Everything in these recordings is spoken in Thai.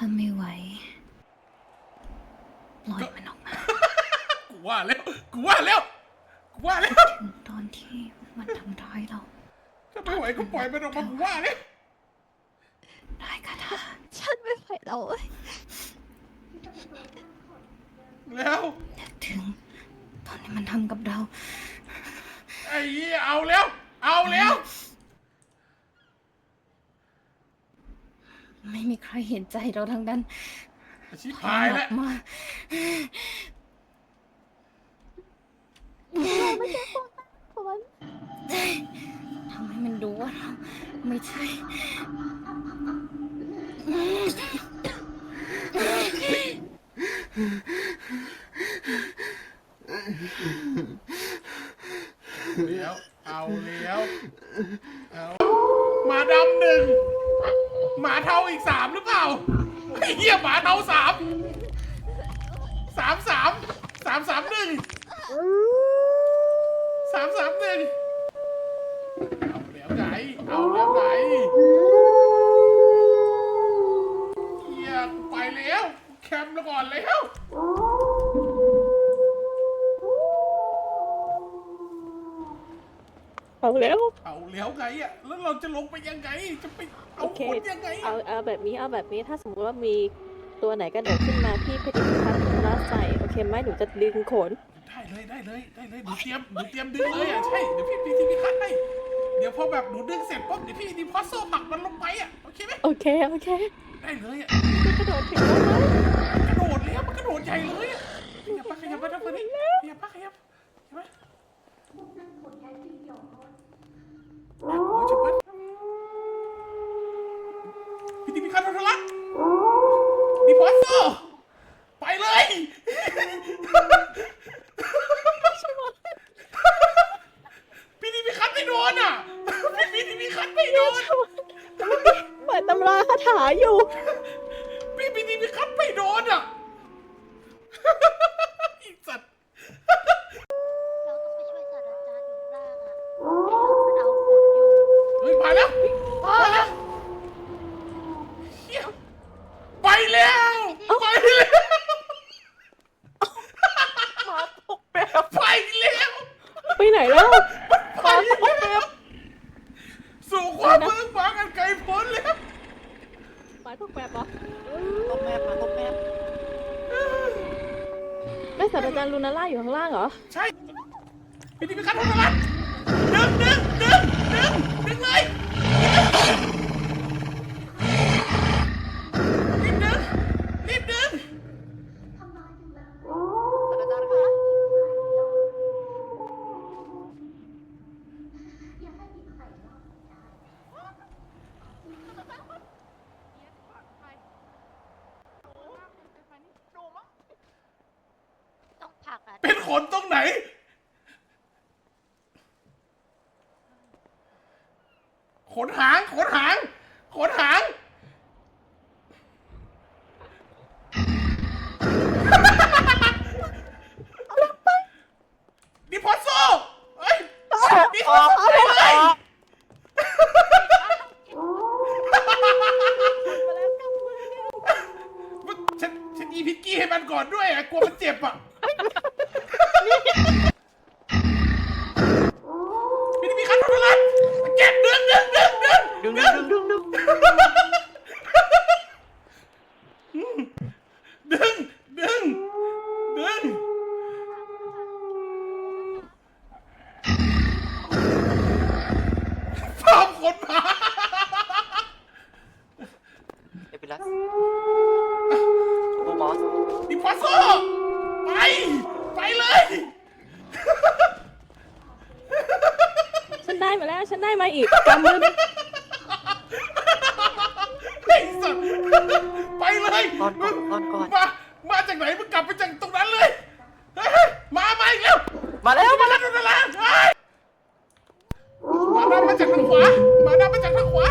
ถ้าไม่ไหวปล่อยมันออกมากูว่าแล้วกูว่าแล้วกูว่าแล้วถึงตอนที่มันทำร้ายเรา ถ้าไม่ไหวก็ปล่อยมันออกมากูว่าแล้วได้ค่ะท่าฉันไม่ไหวแล้วเว้ยแล้วนึกถึง ตอนที่มันทำกับเรา ไอ้เหี้ยเอาแล้ว เอาแล้ว ไม่มีใครเห็นใจเราทั้งนั้นชิบหายแล้วออกมาเพราะว่าทำให้มันรู้ว่าเราไม่ใช่แล้วเอาแล้วเอา หมาดำหนึ่งหมาเทาอีกสามหรือเปล่าไอ้เหี้ยหมาเทาสามสามสามสามสามหนึ่งสามสามหนึ่งเอาแล้วไงเอาแล้วไงเฮียกูไปแล้วแคมป์แล้วก่อนแล้วเอาแล้ว เอา แล้วไงอะ แล้วเราจะลงไปยังไง จะไปเอาโอเค คนยังไงเอาเอาแบบนี้เอาแบบนี้ถ้าสมมติว่ามีตัวไหนกระโดดขึ้นมาพี่เพชรพัฒน์รัดใส่โอเคไหมหนูจะดึงขนได้เลยได้เลยได้เลยหนูเตรียมหนูเตรียมดึงเลยอะใช่เดี๋ยวพี่พี่ที่พี่คัดให้เดี๋ยวพอแบบหนูดึงเสร็จปุ๊บเดี๋ยวพี่ดีพอสโซ่ผลักมันลงไปอะโอเคไหมโอเคโอเคได้เลยอะจะกระโดดถึงแล้วไหมกระโดดแล้วมันกระโดดใหญ่เลยอะขยับปะขยับปะนะเพื่อนขยับปะขยับเห็นไหมโอ้ยจับมันพี่ดีพี่คัดโดนทะลักดีพอสโซ่ไปเลยพี่ดีพี่คัดไม่โดนอะพี่ดีพี่คัดไม่โดนเปิดตำราคาถาอยู่ พี่พี่ดีพี่คัดไม่โดนอะ อีสัตว์ เราต้องไปช่วยศาสตราจารย์อยู่ล่างอะไอ้หลอกมันเอาผลอยู่ เฮ้ยมาแล้วมาแล้วเหี้ยไปแล้วไปแล้ว มาตกแบบ ไปแล้ว ไปไหนแล้ว ไปแล้วสู่ความเมืองบางอันไกลพ้นแล้ว มาตกแบบเหรอตบแมพมาตบแมพแม่ศาสตราจารย์ลูนาล่าอยู่ข้างล่างเหรอ ใช่พี่ดีพี่คัดโดนทะลักดึงดึงดึงดึงดึงเลยรีบดึงรีบดึง อาจารย์คะ ต้องผลั ขนตรงไหน ขนหาง ขนหาง ขนหาง ดิพอสโซเฮ้ยดิพอสโซไปเลยฉันฉันอีพิกกี้ให้มันก่อนด้วยอะ กลัวมันเจ็บอะ พี่นี่มีคันโดนอะไรเจ็บดึงดึงดึงดึง ดึงดึงดึงดึงดึง ดึงดึงดึงภาพคนมา เอพิลัสบูมอส ดิพอสโซไป ไปเลย ฉันได้ มาแล้วฉันได้มาอีกกำมือไอ้สัตว์ไปเลยก่อนก่อนก่อนก่อน มามาจากไหนมึงกลับไปจากตรงนั้นเลยเฮ้ยเฮ้ยมามาอีกแล้วมาแล้วมาแล้วมาแล้วเฮ้ยมาด้านมาจากทางขวามาด้านมาจากทางขวา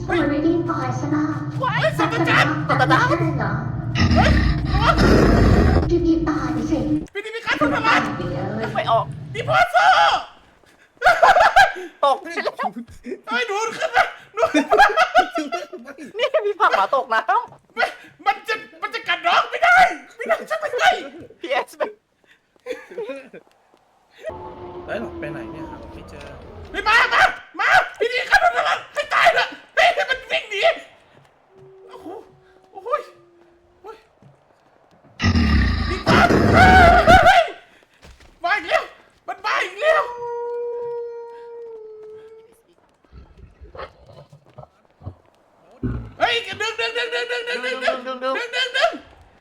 ทำไมไม่รีบตายซะล่ะเฮ้ยสัตว์อาจารย์ตาตาตาไม่ได้เหรอเฮ้ยระวังรีบๆตายสิ พี่นี่มีการทำอะไร ไปเลยไม่ออก ดิพอสโซ ตกเฮ้ยดูดขึ้นมาดูดขึ้นมานี่มีผักหมาตกน้ไ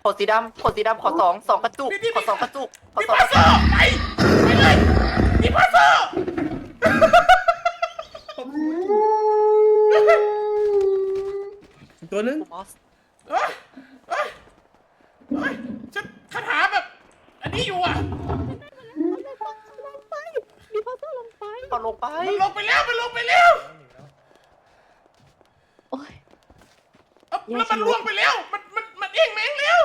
ขนสีดำขนสีดำขอสองสองกระจุกพี่พี่ขอสองกระจุกขอพี่สองพากระโซจุกไปไปเลยพี่พาโซตัวนึงบอสเอ้ยเอ้ยเอ้ยฉันคาถาแบบ อันนี้อยู่อะมีพอสลงไปก็ลงไปมันลงไปแล้ว มันลงไปแล้วโอ้ยเอ้าแย่แล้วมันชีวิตล่วงไปแล้ว มัน มันมัน เองแม่งแล้ว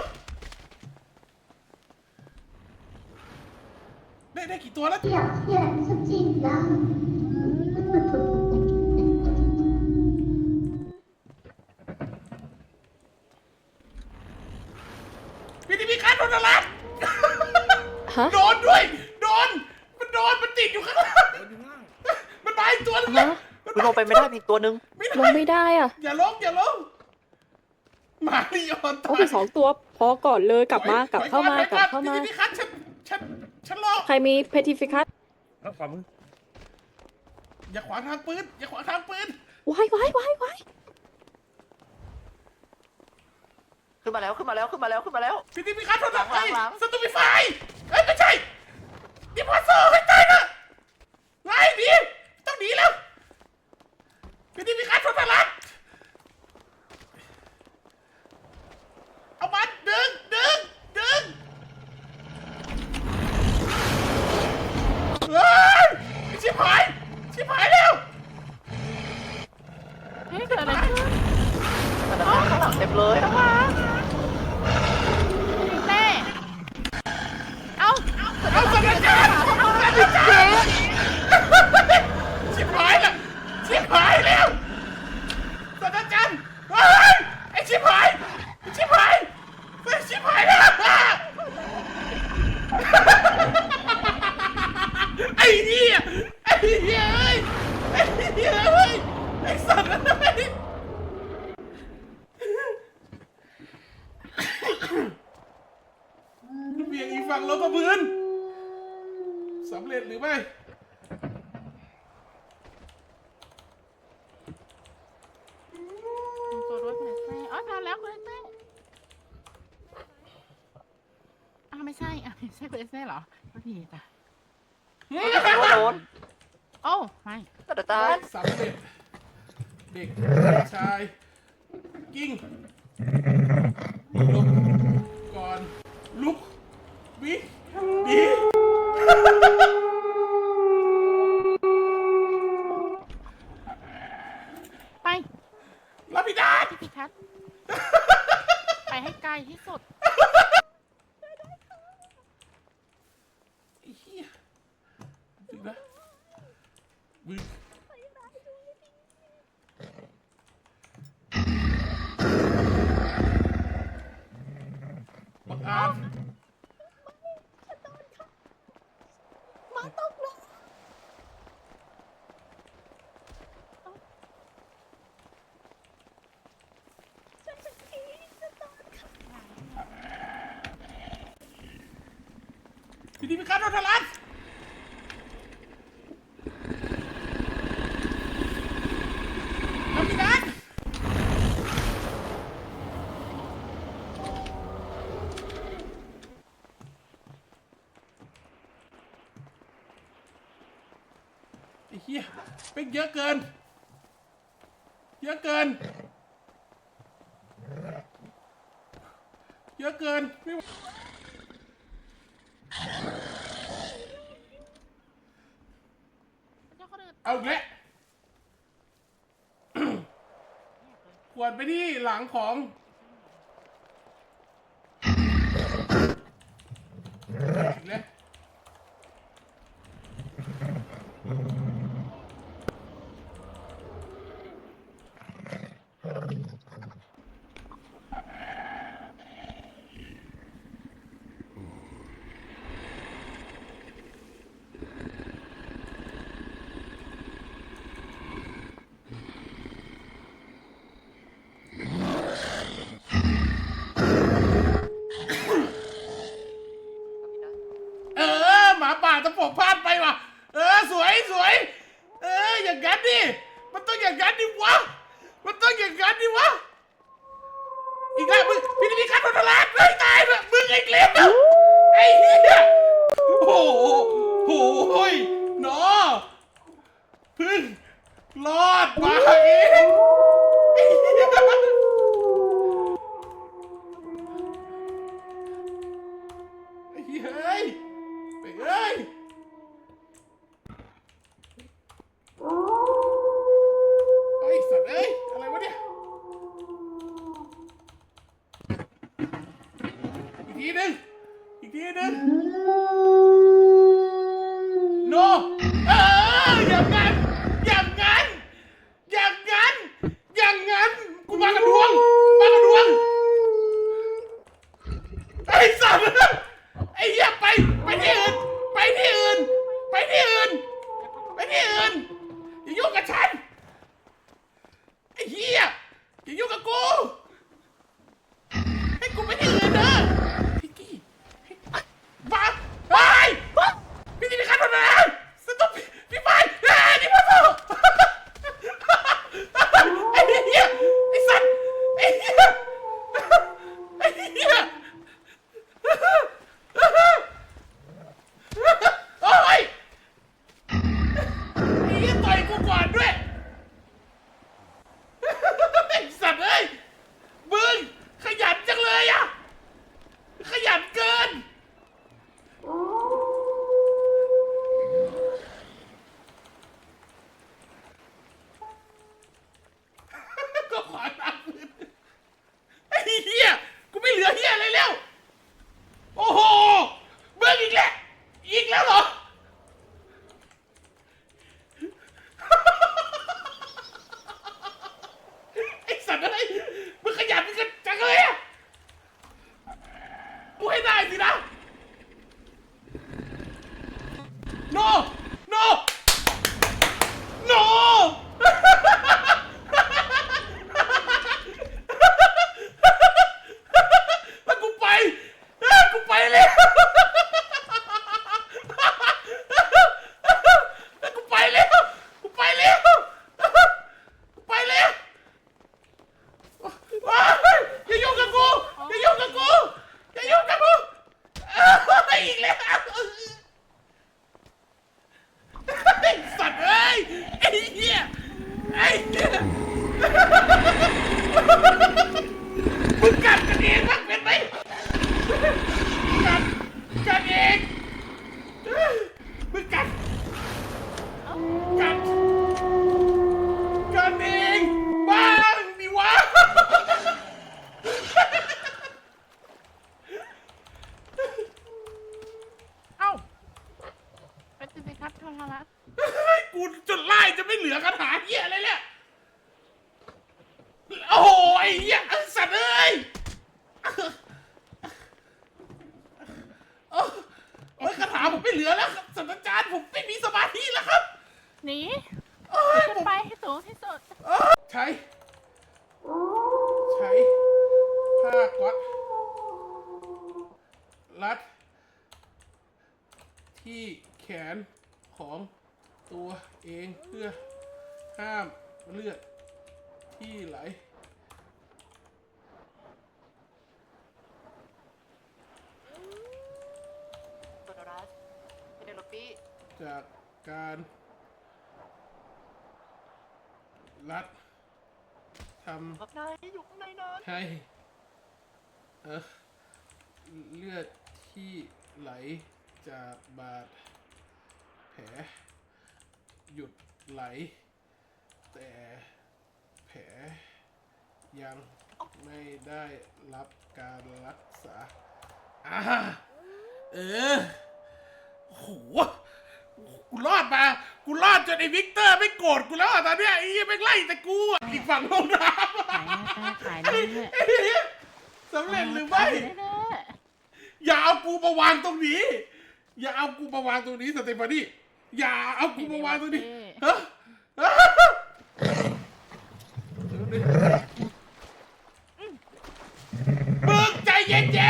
ได้ได้กี่ตัวแล้ว อยากอยากสักจริงแล้วพี่ที่มีการโดนอะไรฮะ โดนด้วย โดน มันโดน มันติดอยู่ข้างล่างมันมาอีกตัวนึงแล้วฮะ มันคุณลงไปไม่ได้มีอีกตัวนึงไม่ลงได้ ไม่ได้อะ อย่าลงอย่าลง หมาลีออนโอ้ตายไปสองตัวพอก่อนเลยกลับมาถอยกลับเข้ามาถอยกลับเข้ามา พี่ที่มีคัทฉันฉันฉันรอใครมีเพทิฟิคัสแล้วความมืออย่าขวางทางปืนอย่าขวางทางปืนว้ายว้ายว้ายว้ายขึ้นมาแล้วขึ้นมาแล้วขึ้นมาแล้วขึ้นมาแล้ว พี่ที่มีคัทโทษนะหลัไอ้งหลัง สตูมิไฟเอ้ยไม่ใช่ดิพอสโซให้ตายนะไล่หนีต้องหนีแล้วพี่ที่มีคัทโทษนะเอามันดึงดึงดึงเฮ้ยไอ้ชิบหายชิบหายแล้ว เฮ้ยเกิดอะไรขึ้นข้างหลังเต็มเลยนะคะเต้ เอ้า เอ้าสกัดจันเอาสกัดจันชิบหายแล้วชิบหายแล้วสกัดจันเฮ้ยไอ้ชิบหายไอ้ชิบหายไอ้ชิบหายแล้วไอ้เหี้ยไอ้เหี้ยเอ้ยไอ้เหี้ยเอ้ยไอ้สัตว์เอ้ยเบี่ย งอีกฝั่งรถกระพื้นสำเร็จหรือไม่ตัวรถคุณเต้อ๋อทำแล้วคุณเต้อ้าวไม่ใช่อะไม่ใช่คุณเต้เหรอโทษทีจ้ะตัวโดนโอ้ไม่กระจายสำเร็จเด็กชายกิ้งหลบ 삐 예? พิธีพิการโดนทลันทำพิการไอ้เหี้ยเป็นเยอะเกิน เยอะเกิน เยอะเกินไม่ไหว เจ้าคนอื่นเอาอีกแล้ว ขวดไปที่หลังของ 1206。Ty เออเลือดที่ไหลจากบาดแผล หยุดไหล แต่แผลยังไม่ได้รับการรักษาอ่าเออโหรอดมา กูรอดจนไอ้วิกเตอร์ไม่โกรธกูแล้วตอนเนี้ยไอ้เหี้ไม่ไล่แต่กูอีกฝั่งห้องน้ขขายำเนี่ยสำเร็จหรือไม่อย่าเอากูมาวางตรงนี้ อย่าเอากูมาวางตรงนี้สเตฟานี่อย่าเอากูมาวางตรงนี้ฮะฮะมึงใจเย็นๆ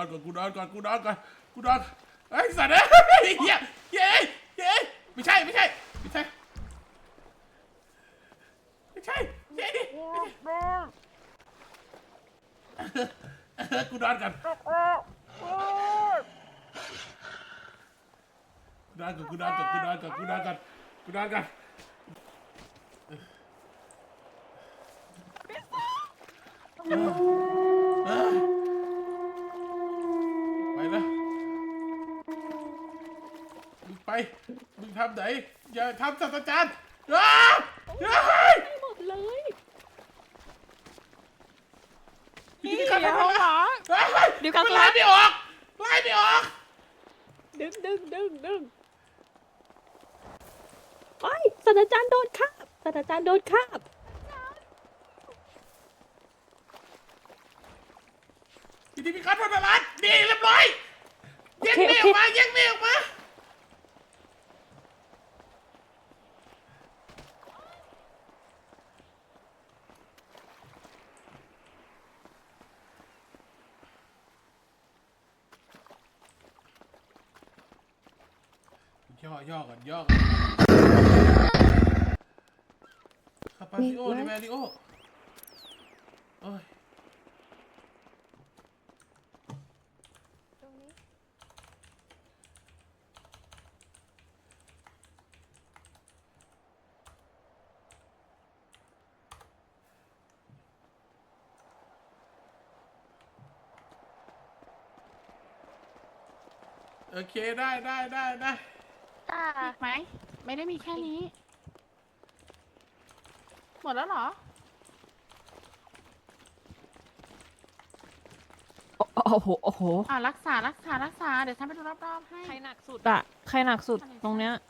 อนก่อนกูนอนก่อนกูนอนก่อนกูนอนไอ้สัตว์เอ้ยเฮียเย้เย้ไม่ใช่ไม่ใช่ไม่ใช่ไม่ใช่เย้ดิกูนอนก่อนกูนอนก่อนกูนอนก่อนกูนอนก่อนกูนอนก่อนกูนอนก่อนเออไปนะมึง ไปมึงทำไหนอย่าทำศาสตราจารย์อ้าอ้าหมดเลยพี่เดี๋ยวเหรอเดี๋ยวกันไล่ไม่ออกไล่ไม่ออกดึงดึงดึงดึงไอ้ยศาสตราจารย์โดนคาบศาสตราจารย์โดนคาบทีนี้พี่คัทโดนอะไรนี่เรียบร้อยแยังไม่ออกมาแยังไม่ออกมา ย่อย่อก่อนย่อก่อนคาปาซิโอในแมริโอโอ้ยโอเคได้ได้ได้ได้ จ้าไหม ไม่ได้มีแค่นี้ หมดแล้วเหรอ โอ้โห โอ้โห อ่ารักษา รักษา รักษา เดี๋ยวฉันไปดูรอบๆให้ ใครหนักสุดอะใครหนักสุดตรงเนี้ยใ